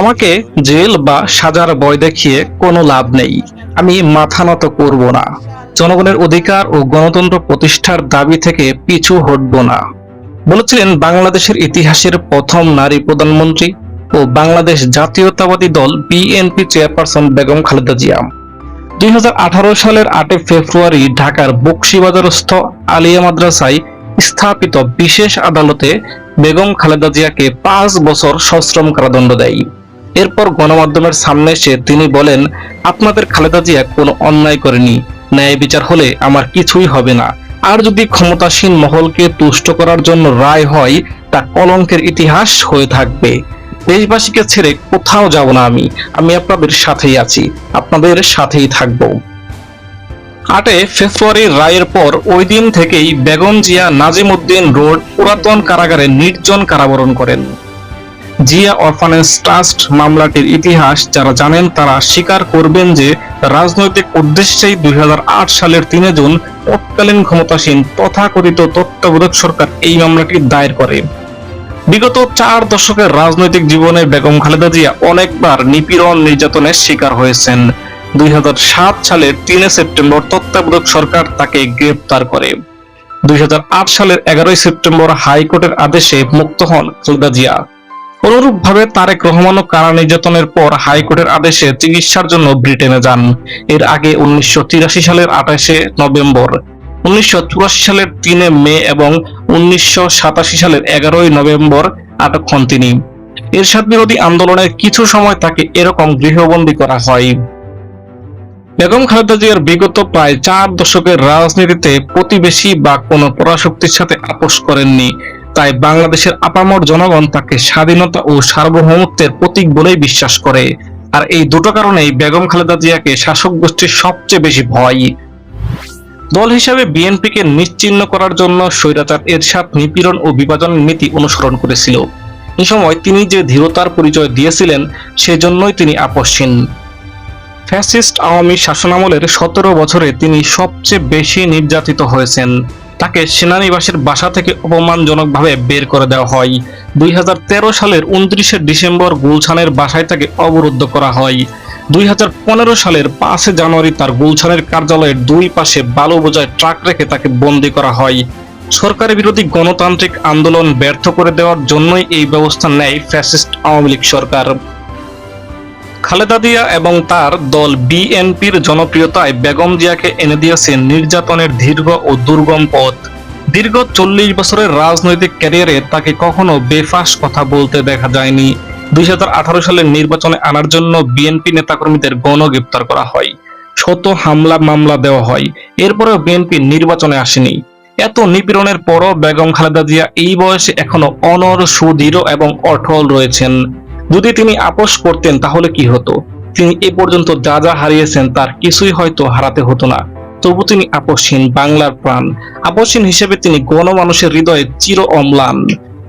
আমাকে জেল বা সাজার বয় দেখিয়ে কোনো লাভ নেই। আমি মাথা নত করব না। জনগণের অধিকার ও গণতন্ত্র প্রতিষ্ঠার দাবি থেকে পিছু হটব না। বলেছিলেন বাংলাদেশের ইতিহাসের প্রথম নারী প্রধানমন্ত্রী ও বাংলাদেশ জাতীয়তাবাদী দল বিএনপি চেয়ারপারসন বেগম খালেদা জিয়া। দুই হাজার আঠারো সালের আটই ফেব্রুয়ারি ঢাকার বক্সিবাজারস্থ আলিয়া মাদ্রাসায় স্থাপিত বিশেষ আদালতে বেগম খালেদা জিয়াকে পাঁচ বছর সশ্রম কারাদণ্ড দেয়। এরপর গণমাধ্যমের সামনে এসে তিনি বলেন, আপনাদের খালেদা জিয়া কোনো অন্যায় করেনি। ন্যায় বিচার হলে আমার কিছুই হবে না। আর যদি ক্ষমতাসীন মহলকে তুষ্ট করার জন্য রায় হয়, তা কলঙ্কের ইতিহাস হয়ে থাকবে। দেশবাসীকে ছেড়ে কোথাও যাব না আমি। আমি আপনাদের সাথেই আছি। আপনাদের সাথেই থাকব। আটে ফেব্রুয়ারি রায়ের পর ওই দিন থেকেই বেগম জিয়া নাজিমউদ্দিন রোড পুরাতন কারাগারে নির্জন কারাবরণ করেন। জিয়া অরফানেজ ট্রাস্ট মামলাটির ইতিহাস যারা জানেন তারা স্বীকার করবেন যে রাজনৈতিক উদ্দেশ্যেই দুই সালের তিনে জুন তৎকালীন ক্ষমতাসীন তথাকথিত তত্ত্বাবধায়ক সরকার এই মামলাটি দায়ের করে। বিগত চার দশকের রাজনৈতিক জীবনে বেগম খালেদা জিয়া অনেকবার নিপীড়ন নির্যাতনের শিকার হয়েছেন। দুই সালের তিনে সেপ্টেম্বর তত্ত্বাবধায়ক সরকার তাকে গ্রেপ্তার করে। দুই হাজার আট সালের এগারোই সেপ্টেম্বর হাইকোর্টের আদেশে মুক্ত হন খালেদা জিয়া। অনুরূপভাবে তারেক রহমানও কারা নির্যাতনের পর হাইকোর্টের আদেশে চিকিৎসার জন্য ব্রিটেনে যান। এর আগে উনিশশো সালের আঠাশে নভেম্বর, উনিশশো সালের তিনে মে এবং উনিশশো সালের এগারোই নভেম্বর আটক হন তিনি। এরশাদ বিরোধী আন্দোলনের কিছু সময় তাকে এরকম গৃহবন্দী করা হয়। বেগম খালেদা জিয়ার বিগত প্রায় চার দশকের রাজনীতিতে প্রতিবেশী বা কোনো পরাশক্তির সাথে আপোষ করেননি। তাই বাংলাদেশের আপামর জনগণ তাকে স্বাধীনতা ও সার্বভৌমত্বের প্রতীক বলেই বিশ্বাস করে। আর এই দুটো কারণেই বেগম খালেদা জিয়াকে শাসক গোষ্ঠীর সবচেয়ে বেশি ভয়। দল হিসাবে বিএনপিকে নিশ্চিহ্ন করার জন্য স্বৈরাচার, এরশাদ, নিপীড়ন ও বিভাজন নীতি অনুসরণ করেছিল। এ সময় তিনি যে ধীরতার পরিচয় দিয়েছিলেন, সেজন্যই তিনি আপসহীন। ফ্যাসিস্ট আওয়ামী শাসনামলের সতেরো বছরে তিনি সবচেয়ে বেশি নির্যাতিত হয়েছেন। তাকে সেনানিবাসের বাসা থেকে অপমানজনকভাবে বের করে দেওয়া হয়। দুই হাজার তেরো সালের উনত্রিশে ডিসেম্বর গুলছানের বাসায় তাকে অবরুদ্ধ করা হয়। দুই হাজার পনেরো সালের পাঁচে জানুয়ারি তার গুলছানের কার্যালয়ের দুই পাশে বালু বোঝায় ট্রাক রেখে তাকে বন্দি করা হয়। সরকারি বিরোধী গণতান্ত্রিক আন্দোলন ব্যর্থ করে দেওয়ার জন্যই এই ব্যবস্থা নেয় ফ্যাসিস্ট আওয়ামী লীগ সরকার। খালেদা জিয়া এবং তার দল বিএনপির জনপ্রিয়তায় বেগম জিয়াকে এনে দিয়েছে নির্যাতনের দীর্ঘ ও দুর্গম পথ। দীর্ঘ চল্লিশ বছরের রাজনৈতিক ক্যারিয়ারে তাকে কখনো বেফাস কথা বলতে দেখা যায়নি। দুই হাজার আঠারো সালের নির্বাচনে আনার জন্য বিএনপি নেতাকর্মীদের গণগ্রেপ্তার করা হয়। শত হামলা মামলা দেওয়া হয়। এরপরেও বিএনপি নির্বাচনে আসেনি। এত নিপীড়নের পরও বেগম খালেদা জিয়া এই বয়সে এখনও অনর সুদৃঢ় এবং অটল রয়েছেন। যদি তিনি আপোষ করতেন তাহলে কি হতো? তিনি এ পর্যন্ত যা যা হারিয়েছেন তার কিছুই হয়তো হারাতে হতো না। তবু তিনি আপোষহীন বাংলার প্রাণ। আপোষহীন হিসেবে তিনি গণমানুষের হৃদয়ে চির অম্লান।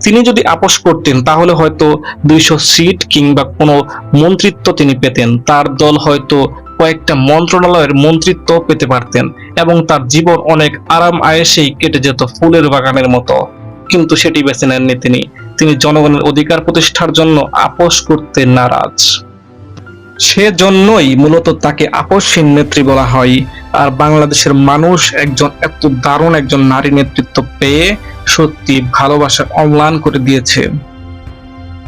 তিনি যদি আপোষ করতেন তাহলে হয়তো দুইশো সিট কিংবা কোনো মন্ত্রিত্ব তিনি পেতেন। তার দল হয়তো কয়েকটা মন্ত্রণালয়ের মন্ত্রিত্ব পেতে পারতেন এবং তার জীবন অনেক আরাম আয়েসেই কেটে যেত ফুলের বাগানের মতো। কিন্তু সেটি বেছে নেননি তিনি। তিনি জনগণের অধিকার প্রতিষ্ঠার জন্য আপোষ করতে নারাজ। সেজন্যই মূলত তাকে আপসহীন নেত্রী বলা হয়। আর বাংলাদেশের মানুষ একজন এত দারুণ একজন নারী নেতৃত্ব পেয়ে সত্যি ভালোবাসা অম্লান করে দিয়েছে।